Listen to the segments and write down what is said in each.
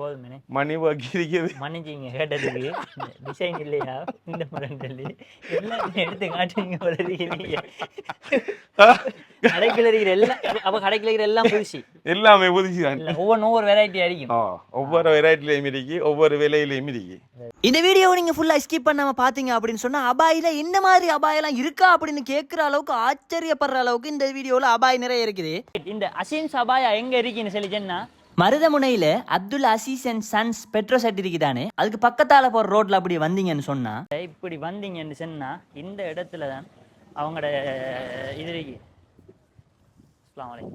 போதுமே மணி ஒர்க் இருக்குது மன்னிச்சிங்க கேட்டதுக்கு. டிசைன் இல்லையா? இந்த மாதிரி சொல்லி எல்லாம் எடுத்து காட்டுவீங்க வளர்றீங்க கடைக்குள்ள இருக்கிற எல்லாம் அப்ப கடைக்குள்ள இருக்கிற எல்லாம் புதுசு. எல்லாமே புதுசு தான். ஒவ்வொன்றும் ஒவ்வொரு வெரைட்டி அடிக்கும். ஒவ்வொரு வெரைட்டிலையும் இருக்கு ஒவ்வொரு விலையிலையும் இருக்கு. இந்த வீடியோவை நீங்க ஃபுல்லா ஸ்கிப் பண்ணாம பாத்தீங்க அப்படின்னு சொன்னா அபாயில என்ன மாதிரி அபாயெல்லாம் இருக்கா அப்படின்னு கேட்குற அளவுக்கு ஆச்சரியப்படுற அளவுக்கு இந்த வீடியோல அபாய் நிறைய இருக்குது. இந்த அசின் சபாயா எங்க இருக்குன்னு சொல்லி மருதமுனையில Abdul Aziz and sons petrol shed இருக்குதானே அதுக்கு பக்கத்தால போற ரோட்ல அப்படி வந்தீங்கன்னு சொன்னா? இப்படி வந்தீங்கன்னு சொன்னா இந்த இடத்துல தான் அவங்களோட இது இருக்கு. அஸ்ஸலாமு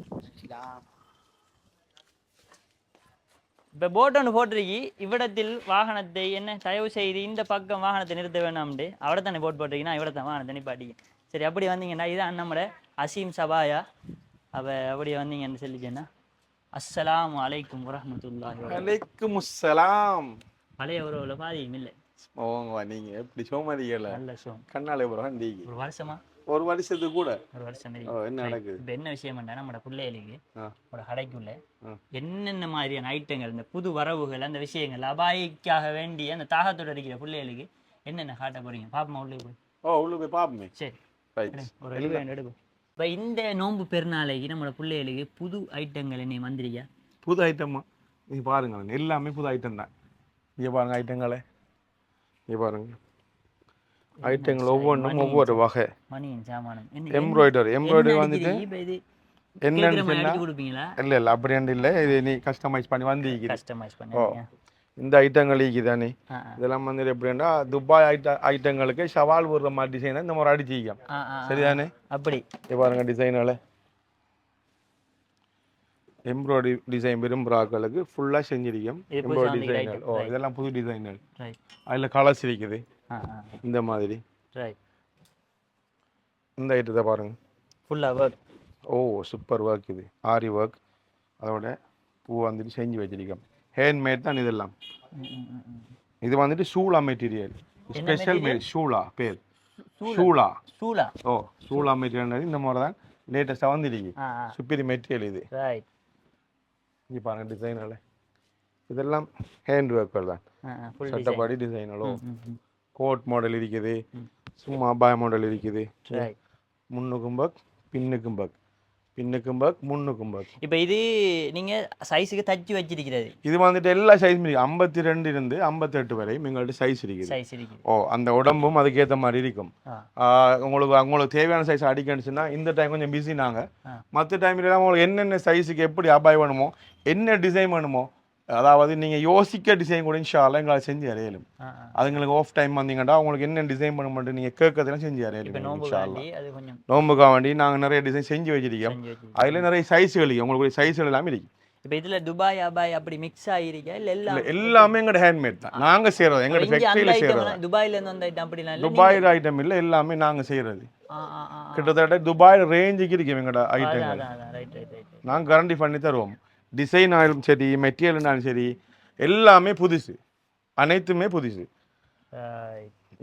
இப்போ போட் ஒன்று போட்டிருக்கி. இவ்விடத்தில் வாகனத்தை என்ன தயவு செய்து இந்த பக்கம் வாகனத்தை நிறுத்த வேணாம்ட்டு அவட தானே போட் போட்டிருக்கீங்கன்னா இவ்வளோ தான் வாகனத்தை நிப்பாட்டிங்க சரி அப்படி வந்தீங்கன்னா இதுதான் நம்மளோட அசீம் சபாயா. அவ அப்படி வந்தீங்கன்னு சொல்லிச்சேன்னா அஸ்ஸலாமு அலைக்கும் வரஹ்மத்துல்லாஹி வபரகாத்துஹு. அலைக்கும் அஸ்ஸலாம் பழைய உறவுல பாதியும் இல்லை. ஓங்க நீங்க எப்படி சோமதிகள நல்ல ஷோ கண்ணாலே புறம் நீங்க. ஒரு வருஷமா? ஒரு வருஷத்துக்கு கூட. ஒரு வருஷம் என்ன நடக்குது? என்ன விஷயம்னா நம்மளோட பிள்ளைகளுக்கு. ஒரு கடைக்குள்ள. என்னென்ன மாதிரியான ஐட்டங்கள் இந்த புது வரவுகள் அந்த விஷயங்கள் அபாயிக்காக வேண்டிய அந்த தாகத்தோட இருக்கிற பிள்ளைகளுக்கு என்னென்ன காட்ட போறீங்க? பாப்பமா உள்ளே போய். ஓ உள்ள போய் பாப்போமே. சரி. ஒரு எடுக்கும் இப்போ இந்த நோன்பு பெருநாளைக்கு நம்மளோட பிள்ளைகளுக்கு புது ஐட்டங்கள் என்ன வந்திருக்கா? புது ஐட்டமா நீ பாருங்க எல்லாமே புது ஐட்டம் தான். இங்க பாருங்க ஐட்டங்களே இங்க பாருங்க. ஐட்டங்கள் ஒவ்வொன்றும் ஒவ்வொரு வகை. மணியின் சாமானம். Embroidery embroidery? வந்துட்டு இது என்னன்னு சொன்னா இல்ல இல்ல. அப்படி இல்லை. இது நீ கஸ்டமைஸ் பண்ணி வந்திருக்குது. கஸ்டமைஸ் பண்ணுவீங்க இந்த ஐட்டங்கள் ஆ. இதெல்லாம் வந்து எப்படின்னா துபாய் ஐட்ட ஐட்டங்களுக்கு ஷவால் விடுற மாதிரி டிசைன் இந்த மாதிரி அடிச்சிக்க ஆ ஆ, ஆ. சரிதானே? அப்படி. பாருங்க டிசைனால எம்ப்ராய்டரி டிசைன் விரும்புகிறாக்களுக்கு ஃபுல்லாக செஞ்சிருக்கோம். எம்ப்ராய்டரி டிசைன்கள். ஓ. இதெல்லாம் புது டிசைன்கள் அதில் கலர்ஸ் இருக்குது. இந்த மாதிரி. இந்த ஐட்டத்தை பாருங்க. ஃபுல்லாக ஒர்க் ஓ சூப்பர் ஒர்க் இது. ஆரி ஒர்க் அதோட பூ வந்துட்டு செஞ்சு வச்சிருக்கோம். ஹேண்ட்மேட் தான் இதெல்லாம். இது வந்துட்டு ஷூலா மெட்டீரியல் ஸ்பெஷல் ஷூலா பேர். ஷூலா சூலா. ஓ ஷூலா மெட்டீரியல் இந்த மாதிரி தான் ஆ ஆ சுப்பீரி மெட்டீரியல் இது. இங்கே பாருங்க டிசைனால இதெல்லாம் ஹேண்ட் ஒர்க்கர் தான் சட்டப்பாடி டிசைனலோ கோட் மாடல் இருக்குது. சும்மா அபாய மாடல் இருக்குது. முன்னுக்கும் பக் பின்னுக்கும் பக். பின்னுக்கும் பக் முன்னுக்கும் பக் இப்போ இது நீங்க சைஸுக்கு தச்சு வச்சிருக்கிறது. இது வந்துட்டு எல்லா சைஸும் இருக்கு. ஐம்பத்தி ரெண்டு இருந்து ஐம்பத்தெட்டு வரை எங்கள்கிட்ட சைஸ் இருக்குது. சைஸ் இருக்குது. ஓ அந்த உடம்பும் அதுக்கேற்ற மாதிரி இருக்கும். உங்களுக்கு உங்களுக்கு தேவையான சைஸ் அடிக்கணுச்சுன்னா இந்த டைம் கொஞ்சம் பிஸி நாங்கள். மற்ற டைம்ல உங்களுக்கு என்னென்ன சைஸுக்கு எப்படி அபாய் வேணுமோ என்ன டிசைன் வேணுமோ அதாவது நீங்கள் யோசிக்க டிசைன் கூட இன்ஷால்லாம் எங்களால் செஞ்சு அறையலும் அதுங்களுக்கு ஆஃப் டைம் வந்தீங்கன்னா உங்களுக்கு என்ன டிசைன் பண்ண மாட்டேன் நீங்கள் கேட்கறதெல்லாம் செஞ்சு அறையலும் இன்ஷால்லாம் நோம்புக்காக வேண்டி நாங்கள் நிறைய டிசைன் செஞ்சு வச்சிருக்கோம். அதில் நிறைய சைஸ்கள் உங்களுக்கு சைஸ்கள் எல்லாமே இருக்கு. இப்போ இதுல துபாய் அபாய் அப்படி மிக்ஸ் ஆகிருக்கா இல்ல எல்லாம் எல்லாமே எங்களோட ஹேண்ட்மேட் தான். நாங்கள் செய்கிறது எங்களோட ஃபேக்ட்ரியில் ஐட்டம் செய்கிறது துபாயில இருந்து வந்த ஐட்டம் அப்படிலாம் இல்ல? துபாயில் ஐட்டம் இல்லை எல்லாமே நாங்கள் செய்கிறது. கிட்டத்தட்ட துபாயில் ரேஞ்சுக்கு இருக்கு எங்களோட ஐட்டங்கள் நாங்கள் கரண்டி பண்ணி தருவோம். டிசைன் ஆயிலும் சரி மெட்டீரியல்னாலும் சரி எல்லாமே புதுசு. அனைத்துமே புதுசு.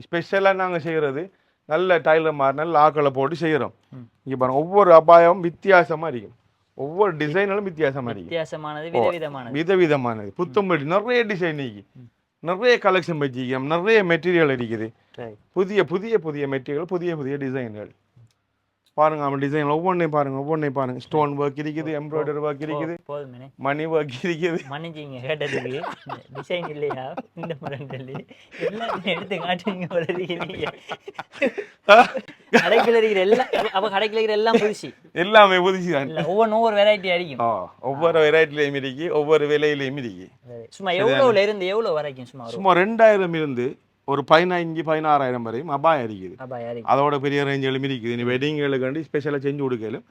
ஸ்பெஷலாக நாங்கள் செய்கிறது நல்ல டைலர் மாதிரி நல்ல ஆக்களை போட்டு செய்கிறோம் இங்கே பாருங்க ஒவ்வொரு அபாயமும் வித்தியாசமாக இருக்கும். ஒவ்வொரு டிசைனும் வித்தியாசமாக இருக்கும். வித்தியாசமானது விதவிதமானது. புத்தம்படி நிறைய டிசைன் இருக்கு நிறைய கலெக்ஷன் வச்சிருக்கோம். நிறைய மெட்டீரியல் இருக்குது. புதிய புதிய புதிய மெட்டீரியல் புதிய புதிய டிசைன்கள் பாருங்க அவன் டிசைன் ஒவ்வொன்றையும் பாருங்க ஒவ்வொன்றையும் பாருங்க. ஸ்டோன் ஒர்க் இருக்குது எம்ப்ராய்டரி ஒர்க் இருக்குது மணி ஒர்க் இருக்குது. மன்னிச்சிங்க கேட்டதுக்கு. டிசைன் இல்லையா? இந்த சொல்லி எல்லாம் எடுத்து காட்டுவீங்க வளர்றீங்க கடைக்குள்ள இருக்கிற எல்லாம் அப்ப கடைக்குள்ள இருக்கிற எல்லாம் புதுசு. எல்லாமே புதுசு தான். ஒவ்வொன்றும் ஒவ்வொரு வெரைட்டி அடிக்கும். ஒவ்வொரு வெரைட்டிலையும் இருக்கு ஒவ்வொரு விலையிலையும் இருக்கு. சும்மா எவ்வளவுல இருந்து எவ்வளவு வரைக்கும் சும்மா சும்மா ரெண்டாயிரம் இருந்து ஒரு பதினஞ்சு பதினாறாயிரம் வரையும் அபாயம் இருக்குது அபாய் அதோட பெரிய ரேஞ்சுகளும் இருக்குது இனி வெட்டிங்களுக்கு ஸ்பெஷலாக செஞ்சு கொடுக்கலும்.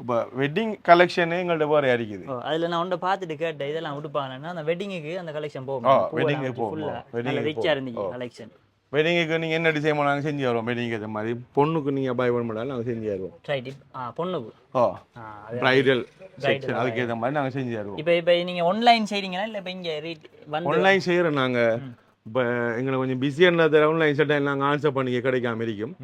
இப்போ வெட்டிங் கலெக்ஷனே எங்கள்ட்ட வேறு இருக்குது அதுல நான் உன்ட பார்த்துட்டு கேட்டேன் இதெல்லாம் உடுப்பாங்கன்னா அந்த வெட்டிங்குக்கு அந்த கலெக்ஷன் போகும் க்கு போகும். wedding நல்ல க்கு ரிச்சா போகும். இருந்துச்சு ஓ. கலெக்ஷன் வெட்டிங்குக்கு நீங்கள் என்ன டிசைன் பண்ணாலும் செஞ்சு தருவோம் வெட்டிங் ஏற்ற மாதிரி பொண்ணுக்கு நீங்கள் அபாயம் பண்ண முடியாது நாங்கள் செஞ்சு தருவோம் ரைட் பொண்ணுக்கு ஓ ப்ரைடல் செக்ஷன் அதுக்கேற்ற மாதிரி நாங்கள் செஞ்சு தருவோம் இப்போ இப்போ நீங்க ஆன்லைன் செய்றீங்களா இல்ல இப்போ இங்க ஆன்லைன் செய்கிறோம் நாங்கள் இப்போ எங்களுக்கு கொஞ்சம் பிஸியாக இருந்தது ஆன்லைன் செட்டை நாங்கள் ஆன்சர் பண்ணிக்க கிடைக்காம இருக்கும்.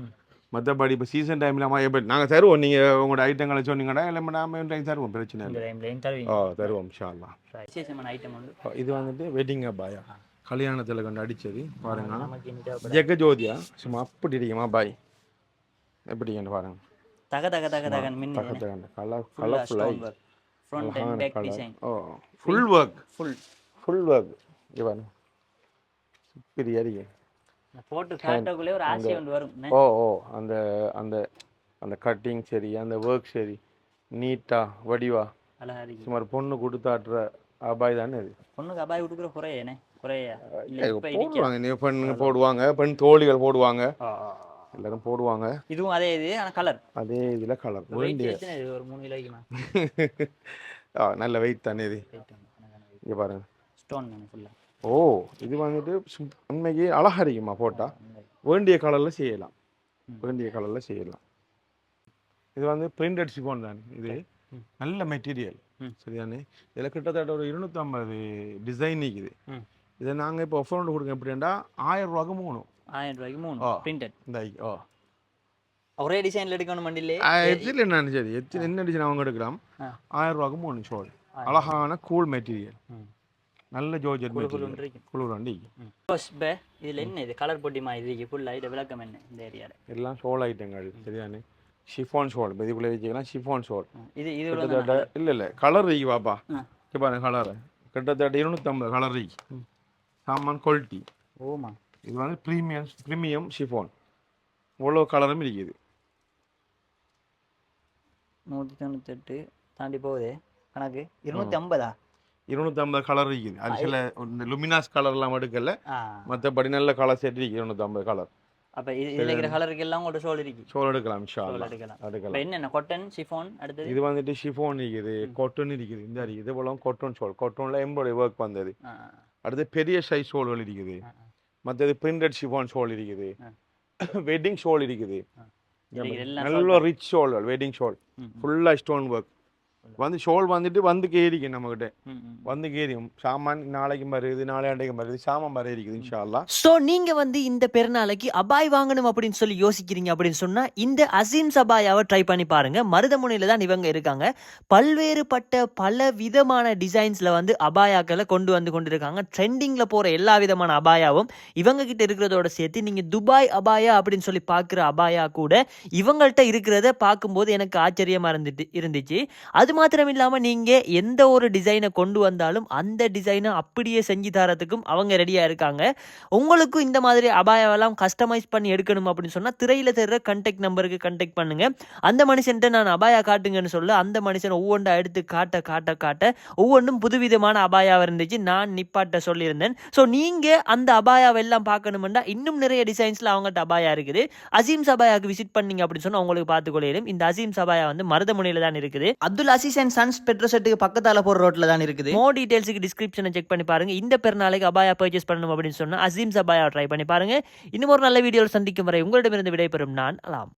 மற்றபடி இப்போ சீசன் டைமில் எப்படி நாங்கள் தருவோம். நீங்கள் உங்களோட ஐட்டங்களை சொன்னீங்கன்னா இல்லை நாம டைம் தருவோம். பிரச்சனை இல்லை. ஓ தருவோம் வந்து இது வந்துட்டு வெட்டிங் அபாயா கல்யாணத்தில் கொண்டு அடிச்சது பாருங்க. ஜெகஜோதியா சும்மா அப்படி இருக்குமா பாய்? எப்படிங்கன்னு பாருங்க. தக தக தக தகன் மின்னு பக்கத்துல கலர் ஃபுல்லாக கலர்ஃபுல்லாக front and back design O full work full full work இவன் இப்படி அடிங்க போட்டு காட்டக்குள்ளே ஒரு ஆசை ஒன்று வரும். என்ன? ஓ ஓ அந்த அந்த அந்த கட்டிங் சரி அந்த ஒர்க் சரி. நீட்டா வடிவா. சுமார் பொண்ணு கொடுத்தாட்டுற அபாய் தானே இது பொண்ணுக்கு அபாய் கொடுக்குற குறையேனே குறையா? போடுவாங்க நீ பெண்ணுங்க போடுவாங்க பெண் தோழிகள் போடுவாங்க. எல்லாரும் போடுவாங்க. இதுவும் அதே இது கலர் அதே இதுல கலர் ஒரு மூணு கிலோக்குமா நல்ல வெயிட் தானே இது. இங்க பாருங்க. ஸ்டோன் தானே ஃபுல்லா ஓ இது வந்துட்டு உண்மைக்கு அழகா இருக்குமா போட்டா? வேண்டிய கலர்ல செய்யலாம். வேண்டிய கலர்ல செய்யலாம். இது வந்து பிரிண்டட் சிஃபான் தானே இது? நல்ல மெட்டீரியல். சரிதானே? இதில் கிட்டத்தட்ட ஒரு இருநூத்தம்பது டிசைன் நிற்குது. இதை நாங்கள் இப்போ ஒஃபர் கொடுக்க எப்படின்னா ஆயிரம் ரூபாய்க்கு மூணு ஆயிரம் ரூபாய்க்கு மூணு. பிரிண்டட் இந்த ஓ ஒரே டிசைன்ல எடுக்கணும் மண்டிலே? எத்தில் என்ன சரி எத்தனை என்ன டிசைன் அவங்க எடுக்கலாம். ஆயிரம் ரூபாய்க்கு மூணு ஷோல். அழகான கூல் மெட்டீரியல். நல்ல இருக்கு. குளிர் வண்டி இப்போ இதுல என்ன இது? கலர் பொட்டி மாதிரி இருக்கு. ஃபுல்லா இது விளக்கம் என்ன இந்த ஏரியால எல்லாம் ஷோல் ஐட்டங்கள் சரிதானே? ஷிஃபான் இப்போ இதுக்குள்ளே வச்சுக்கலாம் ஷிஃபான் ஷோல் இது இது கிட்டத்தட்ட இல்லை இல்லை கலர் இருக்கு பாப்பா. இங்க பாருங்க கலர் கிட்டத்தட்ட இருநூத்தம்பது கலர் இருக்கு. சாமான் குவாலிட்டி ஓமா. இது வந்து ப்ரீமியம் ப்ரீமியம் ஷிஃபான் இவ்வளோ கலரும் இருக்குது. நூற்றி தொண்ணூத்தெட்டு தாண்டி போகுது கணக்கு. இருநூத்தி ஐம்பதா இருநூத்தம்பது கலர் இருக்குது. அது சில இந்த லுமினாஸ் கலர்லாம் எடுக்கல. மற்றபடி நல்ல கலர் செட் இருக்கு இருநூத்தம்பது கலர் அப்ப இது இதுல இருக்கிற கலருக்கு எல்லாம் உங்கள்ட்ட சோல் இருக்கு. ஷோல் எடுக்கலாம் அல்லாஹ். எடுக்கலாம். எடுக்கலாம். என்னென்ன? கொட்டன் சிஃபான் அடுத்தது? இது வந்துட்டு ஷிஃபான் இருக்குது கொட்டன் இருக்குது. இந்த இருக்குது இது போல கொட்டன் ஷோல் கொட்டனில் எம்போடைய ஒர்க் வந்தது. அடுத்து பெரிய சைஸ் ஷோல்கள் இருக்குது. மற்றது பிரிண்டட் ஷிஃபான் ஷோல் இருக்குது. வெட்டிங் ஷோல் இருக்குது. நல்ல ரிச் ஷோல்கள் வெட்டிங் ஷோல் ஃபுல்லாக ஸ்டோன் ஒர்க் வந்து ஷோல் வந்துட்டு வந்து கேரிக்கும் நம்மகிட்ட. வந்து கேரியும். சாமான் நாளைக்கும் வருது நாளையாண்டைக்கும் வருது சாமான் வர இருக்குது இன்ஷா அல்லாஹ் ஸோ நீங்க வந்து இந்த பெருநாளைக்கு அபாய் வாங்கணும் அப்படின்னு சொல்லி யோசிக்கிறீங்க அப்படின்னு சொன்னா இந்த அசீம் சபாயாவை ட்ரை பண்ணி பாருங்க. மருதமுனையில தான் இவங்க இருக்காங்க. பல்வேறுபட்ட பல விதமான டிசைன்ஸ்ல வந்து அபாயாக்களை கொண்டு வந்து கொண்டிருக்காங்க. ட்ரெண்டிங்ல போற எல்லா விதமான அபாயாவும் இவங்க கிட்ட இருக்கிறதோட சேர்த்து நீங்க துபாய் அபாயா அப்படின்னு சொல்லி பார்க்குற அபாயா கூட இவங்கள்ட்ட இருக்கிறத பார்க்கும்போது எனக்கு ஆச்சரியமா இருந்துட்டு இருந்துச்சு. அது மாத்திரம் இல்லாம நீங்க எந்த ஒரு டிசைனை கொண்டு வந்தாலும் அந்த டிசைனை அப்படியே செஞ்சு தரத்துக்கும் அவங்க ரெடியா இருக்காங்க. உங்களுக்கும் இந்த மாதிரி அபாயாவெல்லாம் கஸ்டமைஸ் பண்ணி எடுக்கணும் அப்படின்னு சொன்னா திரையில தெரிற கண்டெக்ட் நம்பருக்கு கண்டெக்ட் பண்ணுங்க. அந்த மனுஷன்ட்ட நான் அபாயா காட்டுங்கன்னு சொல்ல அந்த மனுஷன் ஒவ்வொன்றா எடுத்து காட்ட காட்ட காட்ட ஒவ்வொன்றும் புதுவிதமான அபாயாவா இருந்துச்சு. நான் நிப்பாட்ட சொல்லியிருந்தேன். ஸோ நீங்க அந்த அபாயாவை எல்லாம் பார்க்கணுமெண்டா இன்னும் நிறைய டிசைன்ஸ்ல அவங்ககிட்ட அபாயா இருக்குது. அசீம் சபாயாக்கு விசிட் பண்ணீங்க அப்படின்னு சொன்னா உங்களுக்கு பார்த்துக்கொள்ளிடும் இந்த அசீம் சபாயா வந்து மருதமுனையில தான் இருக்குது. Abdul Aziz and sons petrol செட்டுக்கு பக்கத்தால போற ரோட்ல தான் இருக்குது. மோ டீடைல்ஸுக்கு டிஸ்கிரிப்ஷனை செக் பண்ணி பாருங்க. இந்த பெருநாளைக்கு அபாயா பர்ச்சேஸ் பண்ணணும் அப்படின்னு சொன்னா அசீம் அபாயா ட்ரை பண்ணி பாருங்க. இன்னும் ஒரு நல்ல வீடியோவில் சந்திக்கும் வரை உங்களிடமிருந்து விடைபெறும் நான் அலாம்